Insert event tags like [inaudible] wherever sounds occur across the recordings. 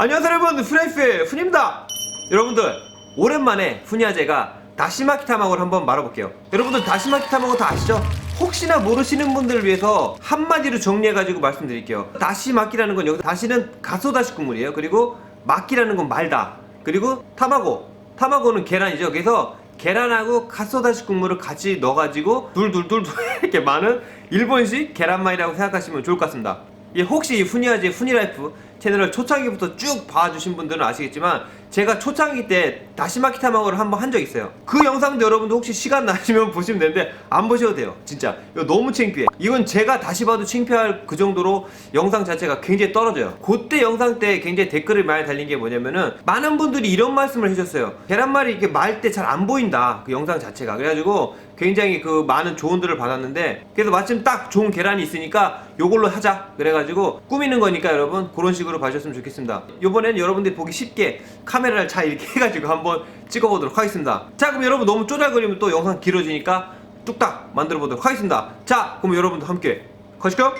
안녕하세요 여러분. 프레이스의 훈입니다. 여러분들 오랜만에 훈이아제가 다시마키 타마고를 한번 말아볼게요. 여러분들 다시마키 타마고 다 아시죠? 혹시나 모르시는 분들을 위해서 한마디로 정리해가지고 말씀드릴게요. 다시마키라는 건 여기서 다시는 가소다시 국물이에요. 그리고 마키라는 건 말다. 그리고 타마고. 타마고는 계란이죠. 그래서 계란하고 가소다시 국물을 같이 넣어가지고 둘둘둘둘 [laughs] 이렇게 많은 일본식 계란말이라고 생각하시면 좋을 것 같습니다. 예, 혹시 이 훈이아제 훈이라이프 채널을 초창기부터 쭉 봐주신 분들은 아시겠지만 제가 초창기 때 다시마키 타마고를 한번 한 적 있어요. 그 영상도 여러분도 혹시 시간 나시면 [laughs] 보시면 되는데 안 보셔도 돼요. 진짜. 이거 너무 창피해. 이건 제가 다시 봐도 창피할 그 정도로 영상 자체가 굉장히 떨어져요. 그때 영상 때 굉장히 댓글이 많이 달린 게 뭐냐면은 많은 분들이 이런 말씀을 해주셨어요. 계란말이 이렇게 말 때 잘 안 보인다. 그 영상 자체가. 그래가지고 굉장히 그 많은 조언들을 받았는데 그래서 마침 딱 좋은 계란이 있으니까 요걸로 하자. 그래가지고 꾸미는 거니까 여러분 그런 식으로 봐주셨으면 좋겠습니다. 요번엔 여러분들이 보기 쉽게 카 메라를 잘 이렇게 [laughs] 해가지고 한번 찍어보도록 하겠습니다. 자 그럼 여러분 너무 쪼잘거리면 또 영상 길어지니까 뚝딱 만들어 보도록 하겠습니다. 자 그럼 여러분도 함께 가실까요?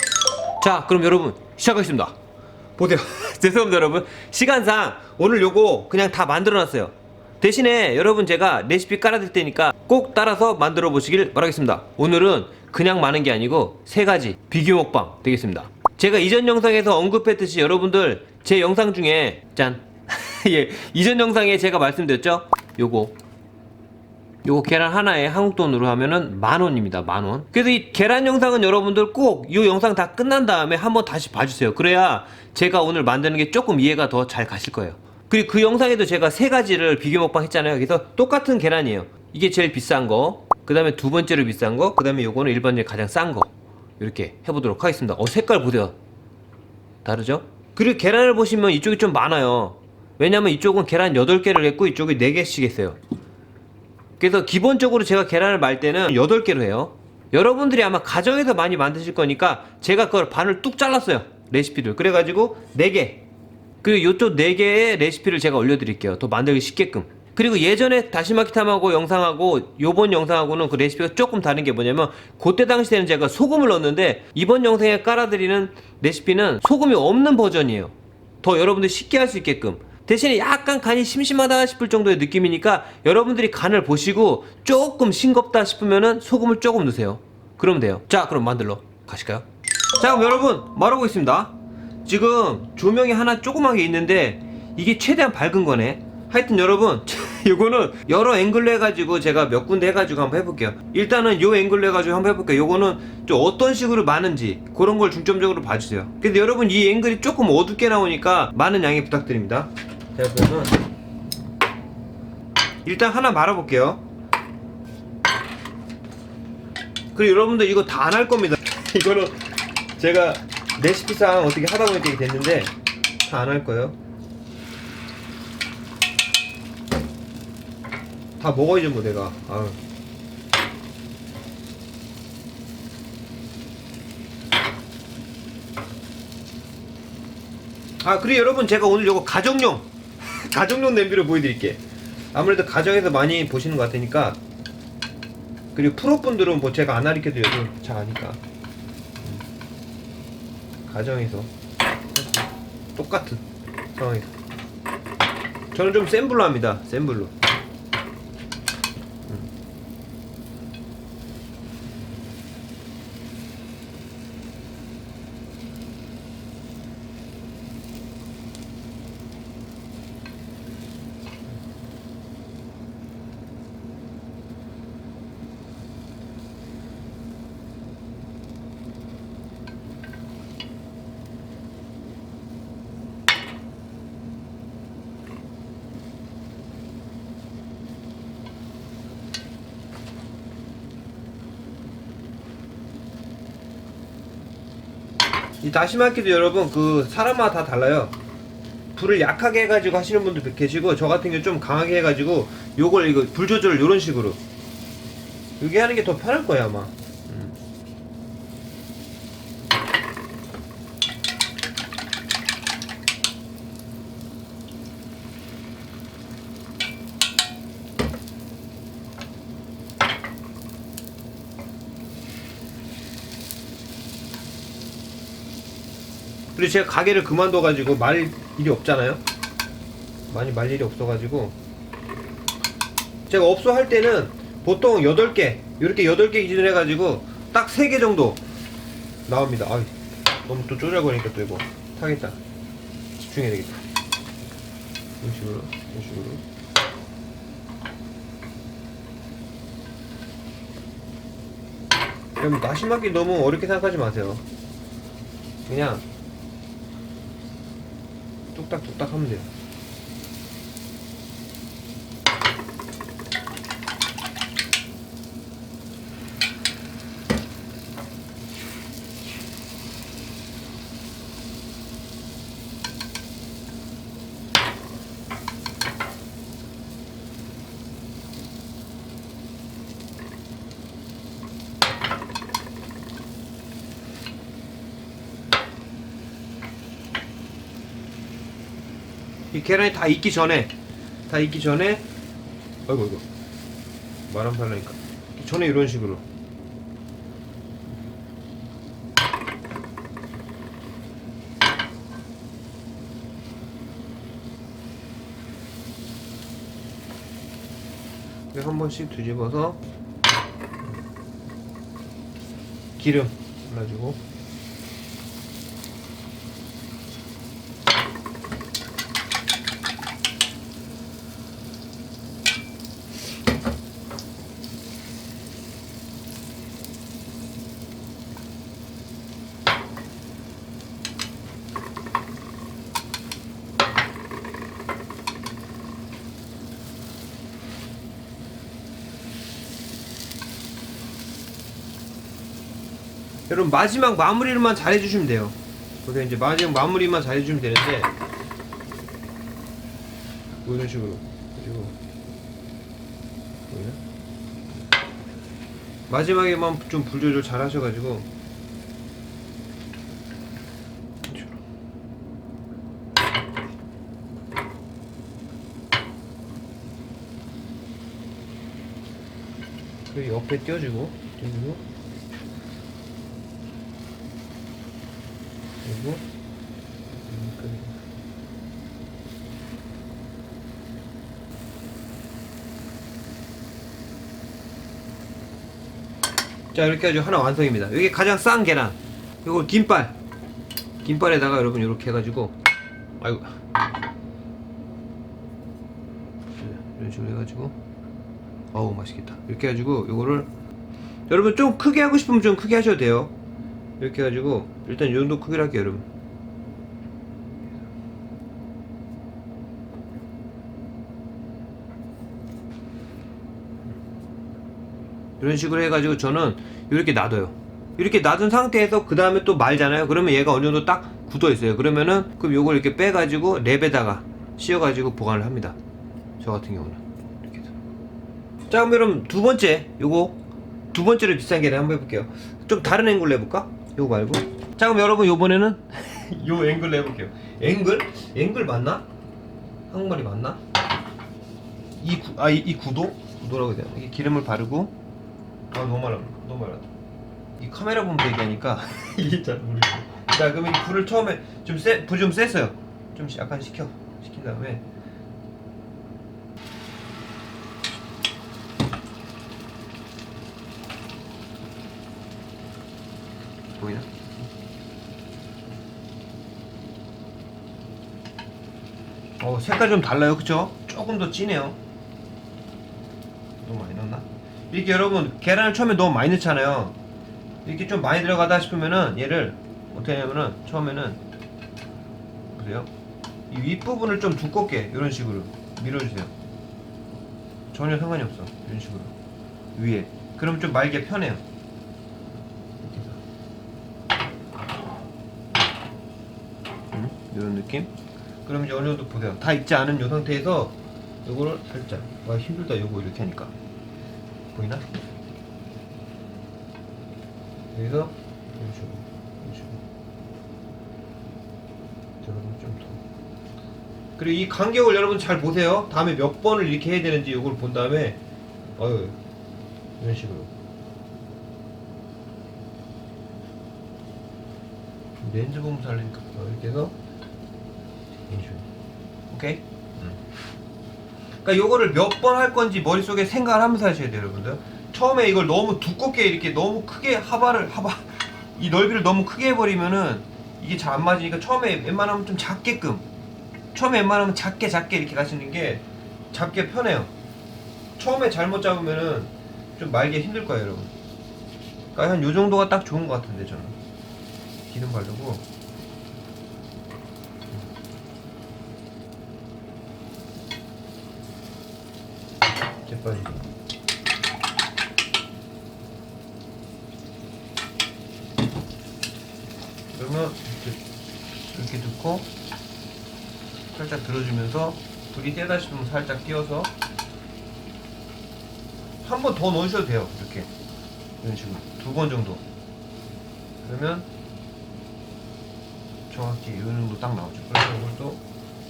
자 그럼 여러분 시작하겠습니다. 보세요. [laughs] 죄송합니다 여러분. 시간상 오늘 요거 그냥 다 만들어 놨어요. 대신에 여러분 제가 레시피 깔아드릴 테니까 꼭 따라서 만들어 보시길 바라겠습니다. 오늘은 그냥 많은 게 아니고 세 가지 비교 먹방 되겠습니다. 제가 이전 영상에서 언급했듯이 여러분들 제 영상 중에 짠 [laughs] 예, 이전 영상에 제가 말씀드렸죠 요거 요거 계란 하나에 한국 돈으로 하면은 만 원입니다. 만 원. 그래서 이 계란 영상은 여러분들 꼭이 영상 다 끝난 다음에 한번 다시 봐주세요. 그래야 제가 오늘 만드는 게 조금 이해가 더 잘 가실 거예요. 그리고 그 영상에도 제가 세 가지를 비교 먹방 했잖아요. 그래서 똑같은 계란이에요. 이게 제일 비싼 거, 그 다음에 두 번째로 비싼 거, 그 다음에 요거는 일반적인 가장 싼 거. 이렇게 해보도록 하겠습니다. 어, 색깔 보세요. 다르죠? 그리고 계란을 보시면 이쪽이 좀 많아요. 왜냐면 이쪽은 계란 8개를 했고 이쪽이 4개씩 했어요. 그래서 기본적으로 제가 계란을 말 때는 8개로 해요. 여러분들이 아마 가정에서 많이 만드실 거니까 제가 그걸 반을 뚝 잘랐어요. 레시피를. 그래가지고 4개. 그리고 이쪽 4개의 레시피를 제가 올려드릴게요. 더 만들기 쉽게끔. 그리고 예전에 다시마키탐하고 영상하고 요번 영상하고는 그 레시피가 조금 다른 게 뭐냐면 그때 당시에는 제가 소금을 넣었는데 이번 영상에 깔아드리는 레시피는 소금이 없는 버전이에요. 더 여러분들이 쉽게 할 수 있게끔. 대신에 약간 간이 심심하다 싶을 정도의 느낌이니까 여러분들이 간을 보시고 조금 싱겁다 싶으면은 소금을 조금 넣으세요. 그러면 돼요. 자, 그럼 만들러 가실까요? 자, 그럼 여러분 말하고 있습니다. 지금 조명이 하나 조그만 게 있는데 이게 최대한 밝은 거네. 하여튼 여러분 [laughs] 이거는 여러 앵글로 해가지고 제가 몇 군데 해가지고 한번 해볼게요. 일단은 요 앵글로 해가지고 한번 해볼게요. 요거는 좀 어떤 식으로 많은지 그런 걸 중점적으로 봐주세요. 근데 여러분 이 앵글이 조금 어둡게 나오니까 많은 양해 부탁드립니다. 자 그러면 일단 하나 말아볼게요. 그리고 여러분들 이거 다 안 할 겁니다. [laughs] 이거는 제가 레시피상 어떻게 하다 보니까 이렇게 됐는데 다 안 할 거예요. 다 먹어야죠 뭐 내가. 아유. 아 그리고 여러분 제가 오늘 요거 가정용 가정용 냄비를 보여드릴게. 아무래도 가정에서 많이 보시는 것 같으니까 그리고 프로분들은 뭐 제가 안 가르쳐도 요즘 잘 아니까 음. 가정에서 똑같은 상황에서 저는 좀 센 불로 합니다 센 불로 이 다시마키도 여러분 그 사람마다 다 달라요. 불을 약하게 해가지고 하시는 분도 계시고 저 같은 경우 좀 강하게 해가지고 요걸 이거 불 조절을 요런 식으로 이게 하는 게 더 편할 거예요 아마. 음. 그리고 제가 가게를 그만둬가지고 말 일이 없잖아요. 많이 말 일이 없어가지고 제가 업소 할 때는 보통 8개 이렇게 8개 기준으로 해가지고 딱 3개 정도 나옵니다. 아 너무 또 쪼잘거리니까 또 이거 타겠다. 집중해야 되겠다. 이런 식으로 이런 식으로 여러분 나시막기 너무 어렵게 생각하지 마세요. 그냥 뚝딱뚝딱 하면 돼요. 이 계란이 다 익기 전에 다 익기 전에 아이고 이거 말 안 팔라니까. 익기 전에 이런 식으로. 한 번씩 뒤집어서 기름 발라주고 여러분 마지막 마무리를만 잘 해주시면 돼요. 그게 이제 마지막 마무리만 잘 해주시면 되는데 뭐 이런 식으로 그리고 보이나? 마지막에만 좀 불 조절 잘 하셔가지고. 그리고 옆에 띄워주고 띄워주고 그리고 음, 그리고 자 이렇게 해가지고 하나 완성입니다. 이게 가장 싼 계란. 이거 김발. 김발에다가 여러분 이렇게 해가지고 아이고. 이런 식으로 해가지고. 어우 맛있겠다. 이렇게 해가지고 이거를 여러분 좀 크게 하고 싶으면 좀 크게 하셔도 돼요 이렇게 해가지고 일단 이 정도 크기로 할게요 여러분. 이런 식으로 해가지고 저는 이렇게 놔둬요. 이렇게 놔둔 상태에서 그 다음에 또 말잖아요. 그러면 얘가 어느 정도 딱 굳어 있어요. 그러면은 그럼 요걸 이렇게 빼가지고 랩에다가 씌워가지고 보관을 합니다. 저 같은 경우는. 이렇게 자 그럼 두 번째 요거 두 번째로 비싼 계란 한번 해볼게요. 좀 다른 앵글로 해볼까? 요거 말고 자 그럼 여러분 요번에는 [laughs] 요 앵글로 해볼게요 앵글? 앵글 맞나? 한국말이 맞나? 이, 구, 아, 이, 이 구도? 구도라고 해야 되나? 이게 기름을 바르고 아 너무 말라 너무 말라 이 카메라 보면서 얘기하니까 [laughs] 이게 잘 모르겠어 자 그러면 이 불을 처음에 좀 세 불좀 셌어요 좀 약간 식혀 식힌 다음에 보이나? 어 색깔 좀 달라요. 그쵸? 조금 더 진해요. 너무 많이 넣었나? 이렇게 여러분 계란을 처음에 너무 많이 넣잖아요. 이렇게 좀 많이 들어가다 싶으면은 얘를 어떻게 하냐면은 처음에는 보세요. 이 윗부분을 좀 두껍게 이런 식으로 밀어주세요. 전혀 상관이 없어. 이런 식으로. 위에. 그럼 좀 말기가 편해요 이렇게 해서 음, 이런 느낌? 그럼 이제 어느 정도 보세요. 다 익지 않은 이 상태에서 요거를 살짝 와 힘들다 요거 이렇게 하니까. 보이나? 여기서 이런 식으로 이런 식으로 여러분 좀더. 그리고 이 간격을 여러분 잘 보세요. 다음에 몇 번을 이렇게 해야 되는지 이걸 본 다음에 어유 이런 식으로. 렌즈 보면서 하려니까. 이렇게 해서 식으로. 오케이? 음. 그러니까 요거를 몇 번 할 건지 머릿속에 생각을 하면서 하셔야 돼요, 여러분들. 처음에 이걸 너무 두껍게 이렇게 너무 크게 하바를 하바 이 넓이를 너무 크게 해버리면은 이게 잘 안 맞으니까 처음에 웬만하면 좀 작게끔 처음에 웬만하면 작게 작게 이렇게 가시는 게 잡기가 편해요. 처음에 잘못 잡으면은 좀 말기 힘들 거예요, 여러분. 그러니까 한 요 정도가 딱 좋은 것 같은데 저는 기름 바르고 재빠지기. 그러면 이렇게, 이렇게 넣고 살짝 들어주면서 불이 떼다 싶으면 살짝 띄워서 한 번 더 넣으셔도 돼요 이렇게. 이런 식으로. 두 번 정도. 그러면 정확히 이 정도 딱 나오죠. 그래서 이것도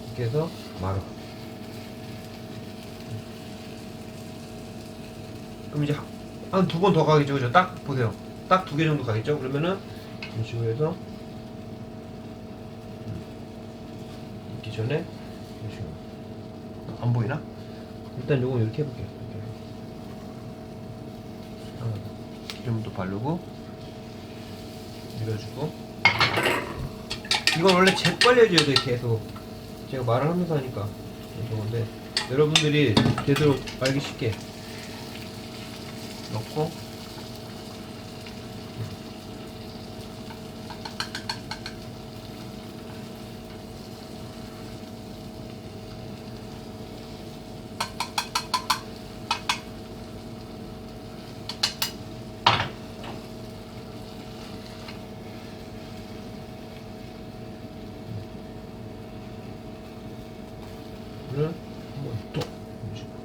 이렇게 해서 말아 그럼 이제 한 두 번 더 가겠죠 그죠? 딱 보세요. 딱 두 개 정도 가겠죠? 그러면은 이런 식으로 해서 음, 익기 전에 이런 식으로. 안 보이나? 일단 요거 이렇게 해볼게요. 이렇게. 어, 기름도 바르고 밀어주고. 이건 원래 재빨려줘야 돼 계속. 제가 말을 하면서 하니까 죄송한데. 여러분들이 제대로 알기 쉽게 넣고 물을 한번 또 넣어주고.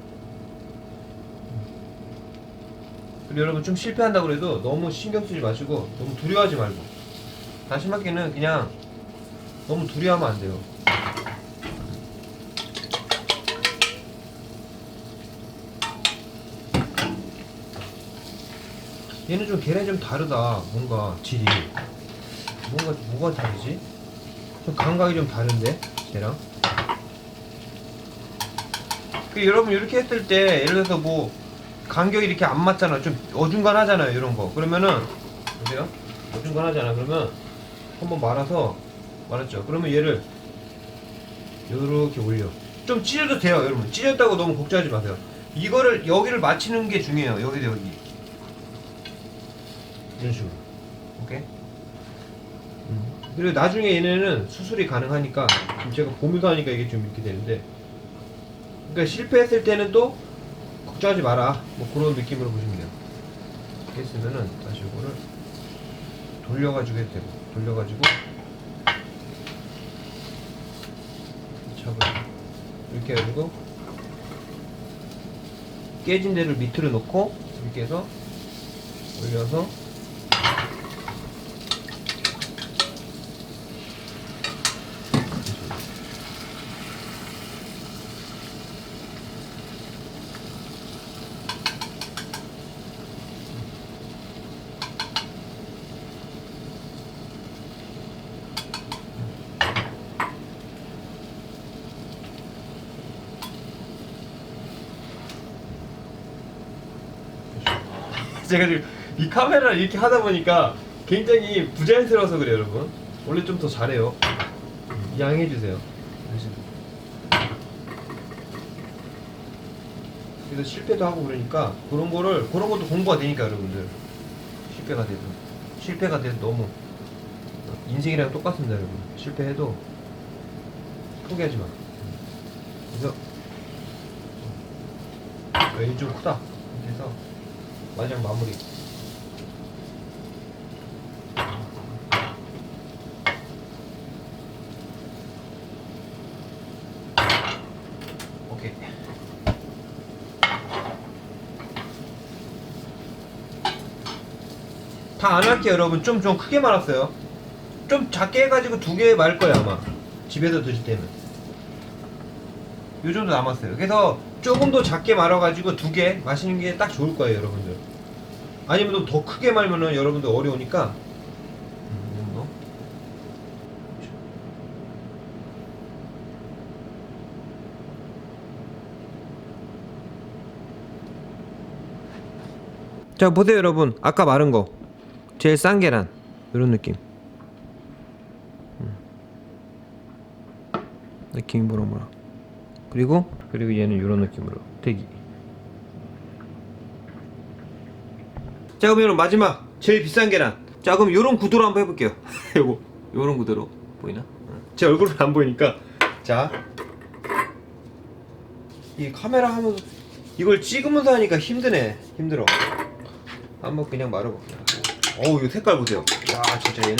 여러분 좀 실패한다고 그래도 너무 신경 쓰지 마시고 너무 두려워하지 말고 다시마키는 그냥 너무 두려워하면 안 돼요. 얘는 좀 걔네 좀 다르다 뭔가 질이. 뭔가 뭐가 다르지? 좀 감각이 좀 다른데 쟤랑? 그 여러분 이렇게 했을 때 예를 들어서 뭐 간격이 이렇게 안 맞잖아 좀 어중간하잖아요 이런 거. 그러면은 보세요. 어중간하잖아. 그러면 한번 말아서 말았죠. 그러면 얘를 이렇게 올려. 좀 찢어도 돼요 여러분. 찢었다고 너무 걱정하지 마세요. 이거를 여기를 맞추는 게 중요해요. 여기 여기. 이런 식으로. 오케이? 음. 그리고 나중에 얘네는 수술이 가능하니까 지금 제가 보면서 하니까 이게 좀 이렇게 되는데. 그러니까 실패했을 때는 또 걱정하지 마라. 뭐 그런 느낌으로 보시면 돼요. 이렇게 했으면은 다시 이거를 돌려가지고 해도 되고 돌려가지고 잡아 이렇게 해가지고 깨진 데를 밑으로 놓고 이렇게 해서 올려서 제가 지금 이 카메라를 이렇게 하다 보니까 굉장히 부자연스러워서 그래요, 여러분. 원래 좀 더 잘해요. 양해해 주세요. 그래서 실패도 하고 그러니까 그런 거를 그런 것도 공부가 되니까 여러분들 실패가 돼도 실패가 돼도 너무 인생이랑 똑같습니다, 여러분. 실패해도 포기하지 마. 그래서 아, 이좀 크다. 해서 마지막 마무리. 오케이. 다 안 할게요, 여러분. 좀, 좀 크게 말았어요. 좀 작게 해가지고 두 개 말 거예요, 아마. 집에서 드실 때는. 요 정도 남았어요. 그래서 조금 더 작게 말아가지고 두 개 마시는 게 딱 좋을 거예요, 여러분들. 아니면 더 크게 말면은 여러분들 어려우니까. 자, 보세요, 여러분. 아까 말은 거. 제일 싼 계란. 이런 느낌. 음. 느낌이 뭐라 뭐라. 그리고 그리고 얘는 이런 느낌으로 대기. 자 그럼 여러분 마지막 제일 비싼 계란. 자 그럼 요런 구도로 한번 해볼게요. [laughs] 요거 요런 구도로. 보이나? 응. 제 얼굴은 안 보이니까. 자. 이 카메라 하면서 이걸 찍으면서 하니까 힘드네. 힘들어. 한번 그냥 말아볼게요. 어우 이 색깔 보세요. 야 진짜 얘는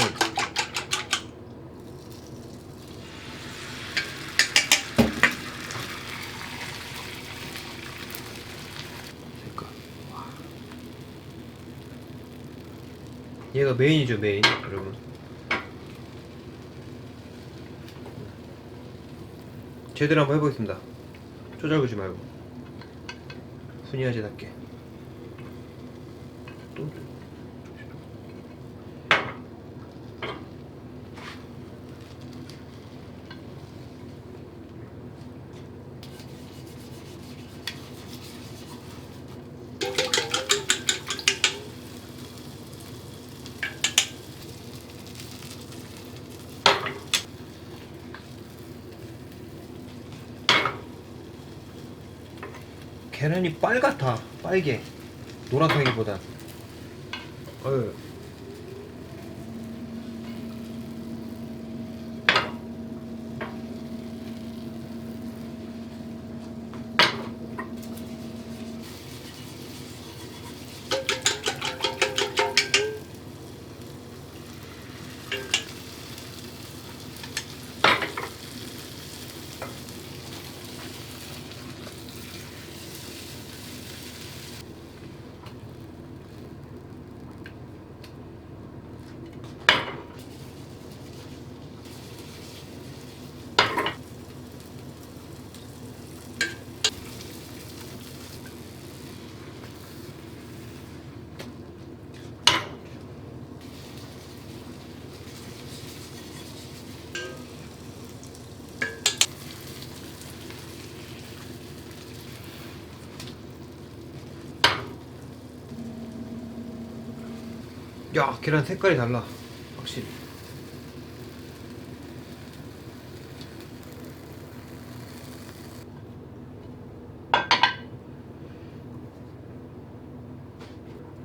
얘가 메인이죠 메인 여러분. 제대로 한번 해보겠습니다. 쪼잘보지 말고. 순이하지답게 계란이 빨갛다 빨개. 노랗다기보다. 어휴 야 계란 색깔이 달라. 확실히.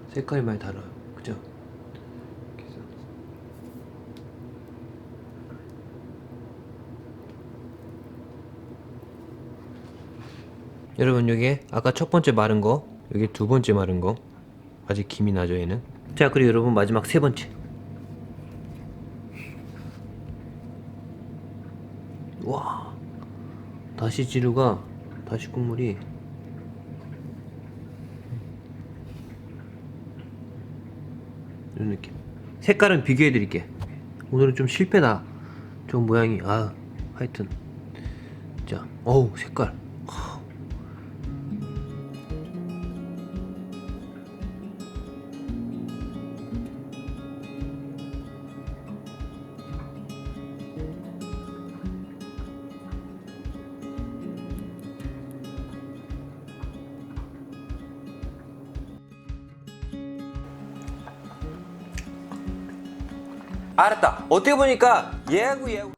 색깔이 많이 달라요. 그죠? 여러분 여기 아까 첫 번째 마른 거 여기 두 번째 마른 거 아직 김이 나죠 얘는 자 그리고 여러분 마지막 세 번째. 와 다시 지루가 다시 국물이. 이런 느낌. 색깔은 비교해 드릴게. 오늘은 좀 실패다. 좀 모양이 아 하여튼. 자 어우 색깔 알았다. 어떻게 보니까 얘하고 얘하고